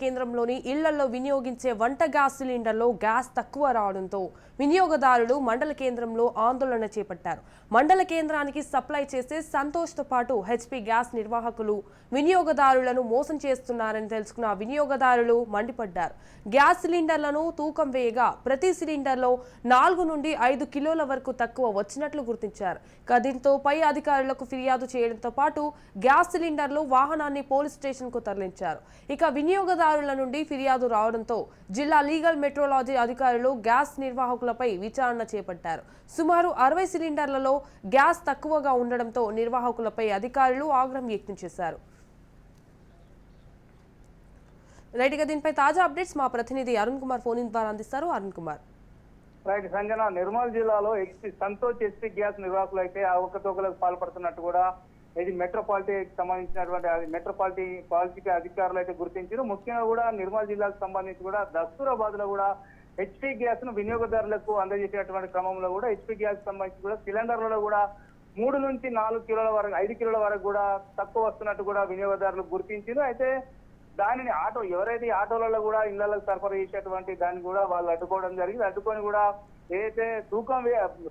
కేంద్రంలోని ఇళ్ళలో వినియోగించే వంట గ్యాస్ సిలిండర్లో గ్యాస్ తక్కువ రావడంతో వినియోగదారులు మండల కేంద్రంలో ఆందోళన చేపట్టారు. మండల కేంద్రానికి సప్లై చేసే సంతోష్తో పాటు హెచ్పీ గ్యాస్ నిర్వాహకులు వినియోగదారులను మోసం చేస్తున్నారని తెలుసుకున్న వినియోగదారులు మండిపడ్డారు. గ్యాస్ సిలిండర్లను తూకం వేయగా ప్రతి సిలిండర్లో నాలుగు నుండి ఐదు కిలోల వరకు తక్కువ వచ్చినట్లు గుర్తించారు. దీంతో పై అధికారులకు ఫిర్యాదు చేయడంతో పాటు గ్యాస్ సిలిండర్లు వాహనాన్ని పోలీస్ స్టేషన్కు తరలించారు. ఇక వినియోగదారు వినియోగదారుల నుండి ఫిర్యాదు రావడంతో జిల్లా లీగల్ మెట్రోలాజీ అధికారులు గ్యాస్ నిర్వాహకులపై విచారణ చేపట్టారు. సుమారు అరవై సిలిండర్లలో గ్యాస్ తక్కువగా ఉండడంతో నిర్వాహకులపై అధికారులు ఆగ్రహం వ్యక్తం చేశారు. రైట్ ఇక దీనిపై తాజా అప్డేట్స్ మా ప్రతినిధి అరుణ్ కుమార్ ఫోన్ ఇన్ ద్వారా అందిస్తారు. అరుణ్ కుమార్. రైట్ సంజన నిర్మల్ జిల్లాలో ఎక్స్పీ సంతోష్ ఎస్పీ గ్యాస్ నిర్వాహకులు అయితే అవకతవకలకు పాల్పడుతున్నట్టు కూడా ఇది మెట్రోపాలిటీకి సంబంధించినటువంటి అది మెట్రోపాలిటీ పాలిటీ అధికారులు అయితే గుర్తించారు. ముఖ్యంగా కూడా నిర్మల్ జిల్లాకు సంబంధించి కూడా దస్తూరాబాద్లో కూడా హెచ్పీ గ్యాస్ను వినియోగదారులకు అందజేసేటువంటి క్రమంలో కూడా హెచ్పీ గ్యాస్ సంబంధించి కూడా సిలిండర్లలో కూడా మూడు నుంచి నాలుగు కిలోల వరకు ఐదు కిలోల వరకు కూడా తక్కువ వస్తున్నట్టు కూడా వినియోగదారులు గుర్తించారు. అయితే దానిని ఆటో ఎవరైతే ఆటోలలో కూడా ఇళ్ళకు సరఫరా చేసేటువంటి దాన్ని కూడా వాళ్ళు అడ్డుకోవడం జరిగింది. అడ్డుకొని కూడా ఏదైతే తూకం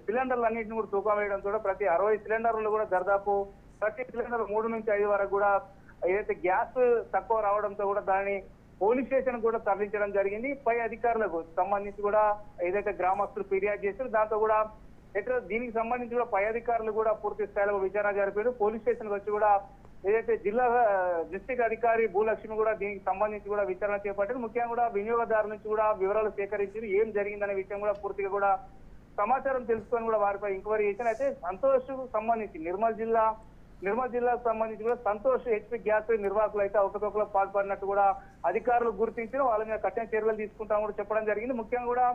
సిలిండర్లు అన్నింటిని కూడా తూకం వేయడం కూడా ప్రతి అరవై సిలిండర్లు కూడా దాదాపు ప్రతి సిలిండర్ మూడు నుంచి ఐదు వరకు కూడా ఏదైతే గ్యాస్ తక్కువ రావడంతో కూడా దాన్ని పోలీస్ స్టేషన్ కూడా తరలించడం జరిగింది. పై అధికారులకు సంబంధించి కూడా ఏదైతే గ్రామస్తులు ఫిర్యాదు చేశారు దాంతో కూడా ఎట్లా దీనికి సంబంధించి కూడా పై అధికారులు కూడా పూర్తి స్థాయిలో విచారణ జరిపారు. పోలీస్ స్టేషన్ వచ్చి కూడా ఏదైతే జిల్లా డిస్టిక్ అధికారి భూలక్ష్మి కూడా దీనికి సంబంధించి కూడా విచారణ చేపట్టారు. ముఖ్యంగా కూడా వినియోగదారుల నుంచి కూడా వివరాలు సేకరించారు. ఏం జరిగిందనే విషయం కూడా పూర్తిగా కూడా సమాచారం తెలుసుకొని కూడా వారిపై ఎంక్వైరీ చేశారు. అయితే సంతోష్ సంబంధించి నిర్మల్ జిల్లా నిర్మల్ జిల్లాకు సంబంధించి కూడా సంతోష్ హెచ్పి గ్యాస్ నిర్వాహకులు అయితే అవకతవకలో పాల్పడినట్టు కూడా అధికారులు గుర్తించిన వాళ్ళ మీద కఠిన చర్యలు తీసుకుంటామని కూడా చెప్పడం జరిగింది. ముఖ్యంగా కూడా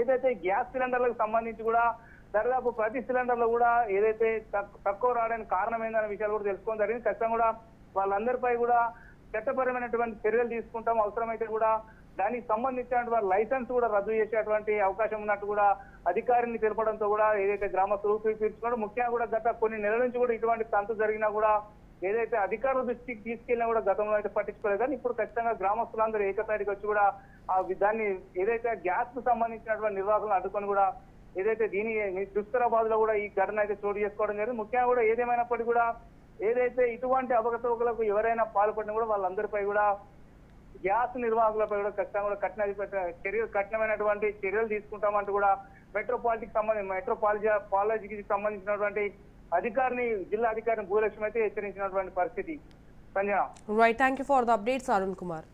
ఏదైతే గ్యాస్ సిలిండర్లకు సంబంధించి కూడా దాదాపు ప్రతి సిలిండర్లో కూడా ఏదైతే తక్కువ రావడానికి కారణం ఏందనే విషయాలు కూడా తెలుసుకోవడం జరిగింది. ఖచ్చితంగా కూడా వాళ్ళందరిపై కూడా చట్టపరమైనటువంటి చర్యలు తీసుకుంటాం అవసరమైతే కూడా దానికి సంబంధించినటువంటి లైసెన్స్ కూడా రద్దు చేసేటువంటి అవకాశం ఉన్నట్టు కూడా అధికారిని తెలపడంతో కూడా ఏదైతే గ్రామస్తులు తీర్చుకున్నారో ముఖ్యంగా కూడా గత కొన్ని నెలల నుంచి కూడా ఇటువంటి తంతు జరిగినా కూడా ఏదైతే అధికారుల దృష్టికి తీసుకెళ్ళినా కూడా గతంలో అయితే పట్టించుకోలేదు. కానీ ఇప్పుడు ఖచ్చితంగా గ్రామస్తులందరూ ఏకతాటికి వచ్చి కూడా ఆ దాన్ని ఏదైతే గ్యాస్కు సంబంధించినటువంటి నిర్వాహకులను అడ్డుకొని కూడా ఏదైతే దీని దుస్తరాబాద్లో కూడా ఈ ఘటన అయితే చోటు చేసుకోవడం జరిగింది. ముఖ్యంగా కూడా ఏదేమైనప్పటికీ కూడా ఏదైతే ఇటువంటి అవకతవకలకు ఎవరైనా పాల్పడినా కూడా వాళ్ళందరిపై కూడా గ్యాస్ నిర్వాహకులపై కూడా ఖచ్చితంగా కూడా కఠిన చర్యలు కఠినమైనటువంటి చర్యలు తీసుకుంటామంటూ కూడా మెట్రోపాలిటీకి సంబంధించి మెట్రోపాలజీ పాలజీకి సంబంధించినటువంటి అధికారిని జిల్లా అధికారిని భూలక్ష్మి అయితే హెచ్చరించినటువంటి పరిస్థితి. Sanjana. Right thank you for the updates Arun Kumar